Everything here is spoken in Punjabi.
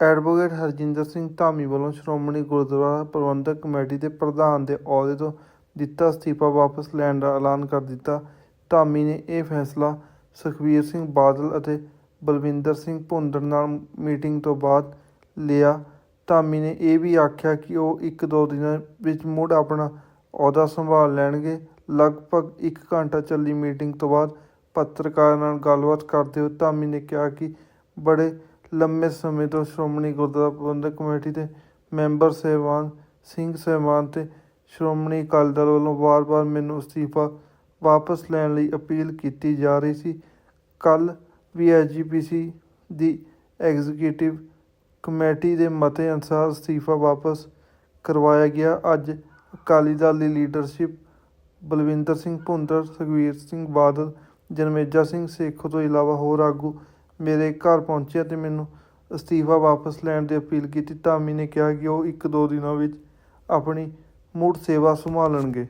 ਐਡਵੋਕੇਟ ਹਰਜਿੰਦਰ ਸਿੰਘ ਧਾਮੀ ਵੱਲੋਂ ਸ਼੍ਰੋਮਣੀ ਗੁਰਦੁਆਰਾ ਪ੍ਰਬੰਧਕ ਕਮੇਟੀ ਦੇ ਪ੍ਰਧਾਨ ਦੇ ਅਹੁਦੇ ਤੋਂ ਦਿੱਤਾ ਅਸਤੀਫਾ ਵਾਪਸ ਲੈਣ ਦਾ ਐਲਾਨ ਕਰ ਦਿੱਤਾ। ਧਾਮੀ ਨੇ ਇਹ ਫੈਸਲਾ ਸੁਖਬੀਰ ਸਿੰਘ ਬਾਦਲ ਅਤੇ ਬਲਵਿੰਦਰ ਸਿੰਘ ਭੁੰਦੜ ਨਾਲ ਮੀਟਿੰਗ ਤੋਂ ਬਾਅਦ ਲਿਆ। ਧਾਮੀ ਨੇ ਇਹ ਵੀ ਆਖਿਆ ਕਿ ਉਹ ਇੱਕ ਦੋ ਦਿਨਾਂ ਵਿੱਚ ਮੁੜ ਆਪਣਾ ਅਹੁਦਾ ਸੰਭਾਲ ਲੈਣਗੇ। ਲਗਭਗ 1 ਘੰਟਾ ਚੱਲੀ ਮੀਟਿੰਗ ਤੋਂ ਬਾਅਦ ਪੱਤਰਕਾਰਾਂ ਨਾਲ ਗੱਲਬਾਤ ਕਰਦੇ ਹੋਏ ਧਾਮੀ ਨੇ ਕਿਹਾ ਕਿ ਬੜੇ ਲੰਮੇ ਸਮੇਂ ਤੋਂ ਸ਼੍ਰੋਮਣੀ ਗੁਰਦੁਆਰਾ ਪ੍ਰਬੰਧਕ ਕਮੇਟੀ ਦੇ ਮੈਂਬਰ ਸਹਿਬਾਨ, ਸਿੰਘ ਸਹਿਬਾਨ ਤੇ ਸ਼੍ਰੋਮਣੀ ਅਕਾਲੀ ਦਲ ਵੱਲੋਂ ਵਾਰ-ਵਾਰ ਮੈਨੂੰ ਅਸਤੀਫਾ ਵਾਪਸ ਲੈਣ ਲਈ ਅਪੀਲ ਕੀਤੀ ਜਾ ਰਹੀ ਸੀ। ਕੱਲ ਵੀ ਐਸਜੀਪੀਸੀ ਦੀ ਐਗਜ਼ੀਕਿਊਟਿਵ ਕਮੇਟੀ ਦੇ ਮਤੇ ਅਨੁਸਾਰ ਅਸਤੀਫਾ ਵਾਪਸ ਕਰਵਾਇਆ ਗਿਆ। ਅੱਜ ਅਕਾਲੀ ਦਲ ਦੀ ਲੀਡਰਸ਼ਿਪ ਬਲਵਿੰਦਰ ਸਿੰਘ ਭੁੰਦਰ ਸੁਖਬੀਰ ਸਿੰਘ ਬਾਦਲ, ਜਨਮੇਜਾ ਸਿੰਘ ਸੇਖੋਂ ਤੋਂ ਇਲਾਵਾ ਹੋਰ ਆਗੂ ਮੇਰੇ ਘਰ ਪਹੁੰਚੇ ਅਤੇ ਮੈਨੂੰ ਅਸਤੀਫਾ ਵਾਪਸ ਲੈਣ ਦੀ ਅਪੀਲ ਕੀਤੀ। ਧਾਮੀ ਨੇ ਕਿਹਾ ਕਿ ਉਹ ਇੱਕ ਦੋ ਦਿਨਾਂ ਵਿੱਚ ਆਪਣੀ ਮੁੜ ਸੇਵਾ ਸੰਭਾਲਣਗੇ।